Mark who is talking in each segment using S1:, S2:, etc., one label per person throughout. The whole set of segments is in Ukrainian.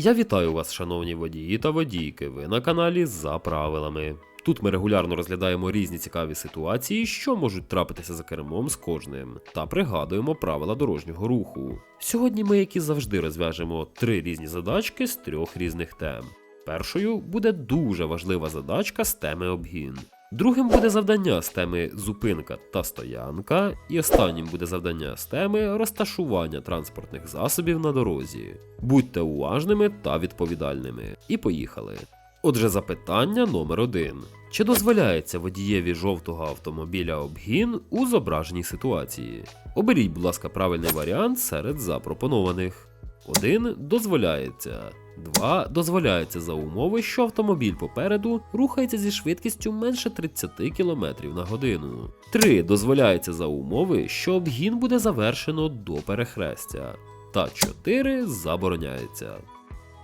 S1: Я вітаю вас, шановні водії та водійки. Ви на каналі за правилами. Тут ми регулярно розглядаємо різні цікаві ситуації, що можуть трапитися за кермом з кожним, та пригадуємо правила дорожнього руху. Сьогодні ми, як і завжди, розв'яжемо три різні задачки з трьох різних тем. Першою буде дуже важлива задачка з теми обгін. Другим буде завдання з теми зупинка та стоянка, і останнім буде завдання з теми розташування транспортних засобів на дорозі. Будьте уважними та відповідальними. І поїхали. Отже, запитання номер один. Чи дозволяється водієві жовтого автомобіля обгін у зображеній ситуації? Оберіть, будь ласка, правильний варіант серед запропонованих. 1 дозволяється. 2 дозволяється за умови, що автомобіль попереду рухається зі швидкістю менше 30 км на годину. 3 дозволяється за умови, що обгін буде завершено до перехрестя. Та 4 забороняється.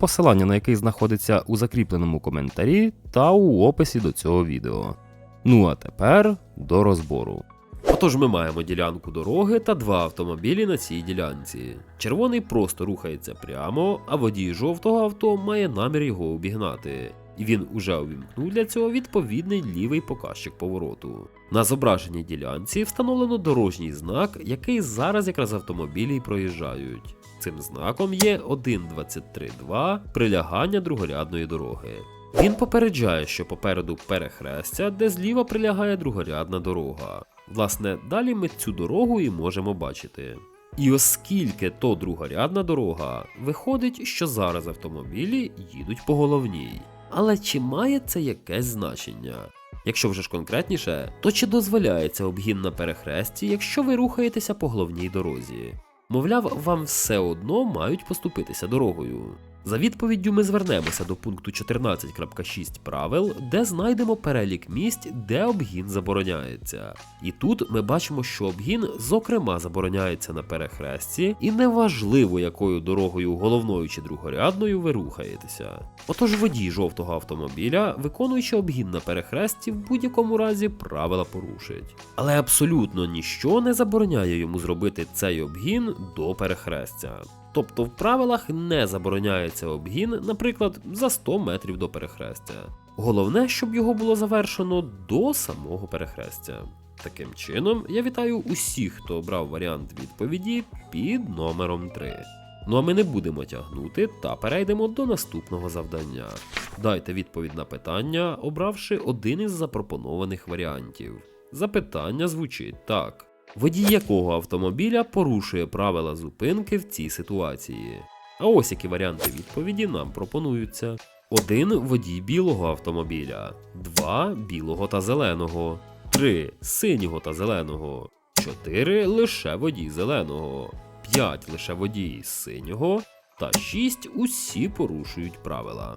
S2: посилання на який знаходиться у закріпленому коментарі та у описі до цього відео. Ну а тепер до розбору.
S1: Отож, ми маємо ділянку дороги та два автомобілі на цій ділянці. Червоний просто рухається прямо, а водій жовтого авто має намір його обігнати. І він уже увімкнув для цього відповідний лівий показчик повороту. На зображеній ділянці встановлено дорожній знак, який зараз якраз автомобілі проїжджають. Цим знаком є 1.23.2 прилягання другорядної дороги. Він попереджає, що попереду перехрестя, де зліва прилягає другорядна дорога. Власне, далі ми цю дорогу і можемо бачити. І оскільки то другорядна дорога, виходить, що зараз автомобілі їдуть по головній. Але чи має це якесь значення? Якщо вже ж конкретніше, то чи дозволяється обгін на перехресті, якщо ви рухаєтеся по головній дорозі? Мовляв, вам все одно мають поступитися дорогою. За відповіддю ми звернемося до пункту 14.6 правил, де знайдемо перелік місць, де обгін забороняється. І тут ми бачимо, що обгін зокрема забороняється на перехресті, і неважливо, якою дорогою головною чи другорядною ви рухаєтеся. Отож водій жовтого автомобіля, виконуючи обгін на перехресті, в будь-якому разі правила порушить. Але абсолютно ніщо не забороняє йому зробити цей обгін до перехрестя. Тобто в правилах не забороняється обгін, наприклад, за 100 метрів до перехрестя. Головне, щоб його було завершено до самого перехрестя. Таким чином, я вітаю усіх, хто обрав варіант відповіді під номером 3. Ну а ми не будемо тягнути та перейдемо до наступного завдання. Дайте відповідь на питання, обравши один із запропонованих варіантів. Запитання звучить так. Водій якого автомобіля порушує правила зупинки в цій ситуації? А ось які варіанти відповіді нам пропонуються: 1. Водій білого автомобіля, 2. Білого та зеленого, 3. Синього та зеленого, 4. Лише водій зеленого, 5. Лише водій синього та 6. Усі порушують правила.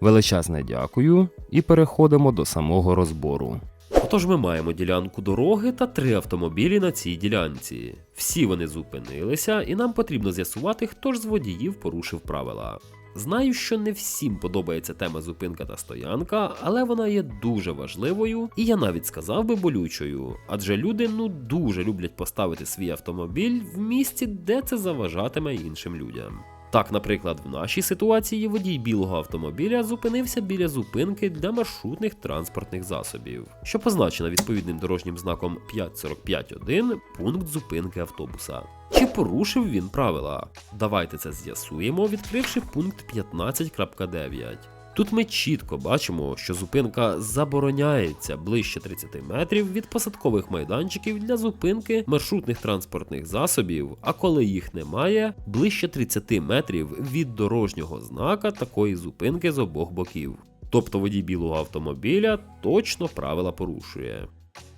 S2: Величезне дякую і переходимо до самого розбору.
S1: Отож, ми маємо ділянку дороги та три автомобілі на цій ділянці. Всі вони зупинилися, і нам потрібно з'ясувати, хто ж з водіїв порушив правила. Знаю, що не всім подобається тема зупинка та стоянка, але вона є дуже важливою, і я навіть сказав би болючою, адже люди ну дуже люблять поставити свій автомобіль в місці, де це заважатиме іншим людям. Так, наприклад, в нашій ситуації водій білого автомобіля зупинився біля зупинки для маршрутних транспортних засобів, що позначена відповідним дорожнім знаком 545.1 пункт зупинки автобуса. Чи порушив він правила? Давайте це з'ясуємо, відкривши пункт 15.9. Тут ми чітко бачимо, що зупинка забороняється ближче 30 метрів від посадкових майданчиків для зупинки маршрутних транспортних засобів, а коли їх немає, ближче 30 метрів від дорожнього знака такої зупинки з обох боків. Тобто водій білого автомобіля точно правила порушує.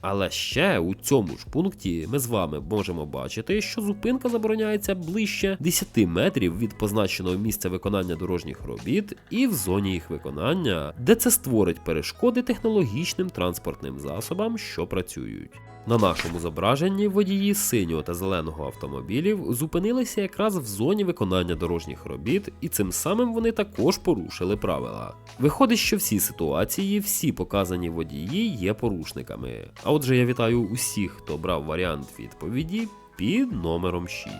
S1: Але ще у цьому ж пункті ми з вами можемо бачити, що зупинка забороняється ближче 10 метрів від позначеного місця виконання дорожніх робіт і в зоні їх виконання, де це створить перешкоди технологічним транспортним засобам, що працюють. На нашому зображенні водії синього та зеленого автомобілів зупинилися якраз в зоні виконання дорожніх робіт, і цим самим вони також порушили правила. Виходить, що всі ситуації, всі показані водії є порушниками. А отже, я вітаю усіх, хто брав варіант відповіді під номером 6.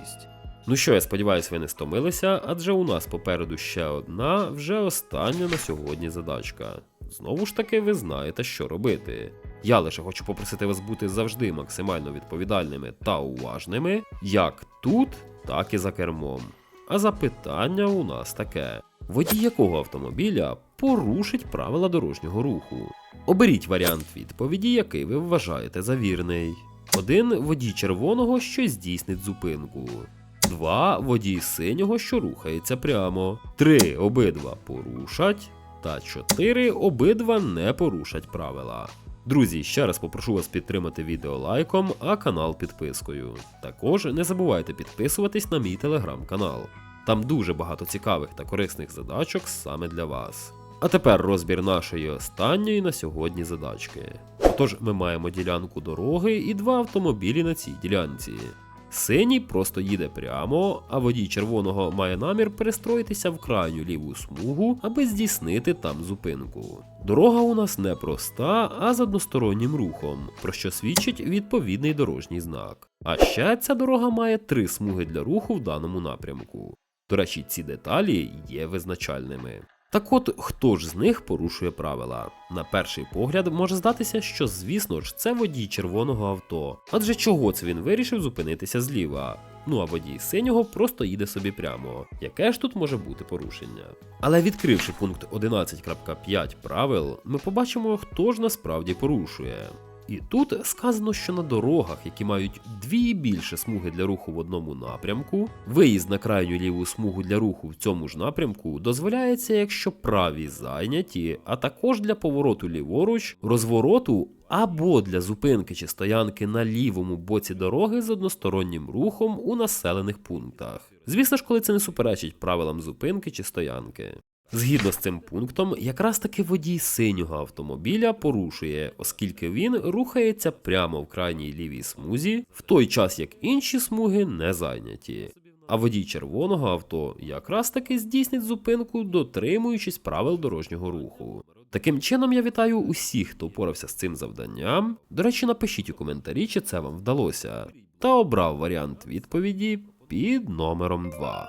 S1: Ну що, я сподіваюся, ви не стомилися, адже у нас попереду ще одна, вже остання на сьогодні задачка. Знову ж таки, ви знаєте, що робити. Я лише хочу попросити вас бути завжди максимально відповідальними та уважними, як тут, так і за кермом. А запитання у нас таке: водій якого автомобіля порушить правила дорожнього руху? Оберіть варіант відповіді, який ви вважаєте за вірний. 1. Водій червоного, що здійснить зупинку. 2. Водій синього, що рухається прямо. 3. Обидва порушать. Та 4. Обидва не порушать правила. Друзі, ще раз попрошу вас підтримати відео лайком, а канал підпискою. Також не забувайте підписуватись на мій телеграм-канал. Там дуже багато цікавих та корисних задачок саме для вас. А тепер розбір нашої останньої на сьогодні задачки. Отож, ми маємо ділянку дороги і два автомобілі на цій ділянці. Синій просто їде прямо, а водій червоного має намір перестроїтися в крайню ліву смугу, аби здійснити там зупинку. Дорога у нас не проста, а з одностороннім рухом, про що свідчить відповідний дорожній знак. А ще ця дорога має три смуги для руху в даному напрямку. До речі, ці деталі є визначальними. Так от, хто ж з них порушує правила? На перший погляд може здатися, що, звісно ж, це водій червоного авто. Адже чого це він вирішив зупинитися зліва? Ну а водій синього просто їде собі прямо. Яке ж тут може бути порушення? Але відкривши пункт 11.5 правил, ми побачимо, хто ж насправді порушує. І тут сказано, що на дорогах, які мають дві і більше смуги для руху в одному напрямку, виїзд на крайню ліву смугу для руху в цьому ж напрямку дозволяється, якщо праві зайняті, а також для повороту ліворуч, розвороту або для зупинки чи стоянки на лівому боці дороги з одностороннім рухом у населених пунктах. Звісно ж, коли це не суперечить правилам зупинки чи стоянки. Згідно з цим пунктом, якраз таки водій синього автомобіля порушує, оскільки він рухається прямо в крайній лівій смузі, в той час як інші смуги не зайняті. А водій червоного авто якраз таки здійснить зупинку, дотримуючись правил дорожнього руху. Таким чином, я вітаю усіх, хто впорався з цим завданням. До речі, напишіть у коментарі, чи це вам вдалося, та обрав варіант відповіді під номером 2.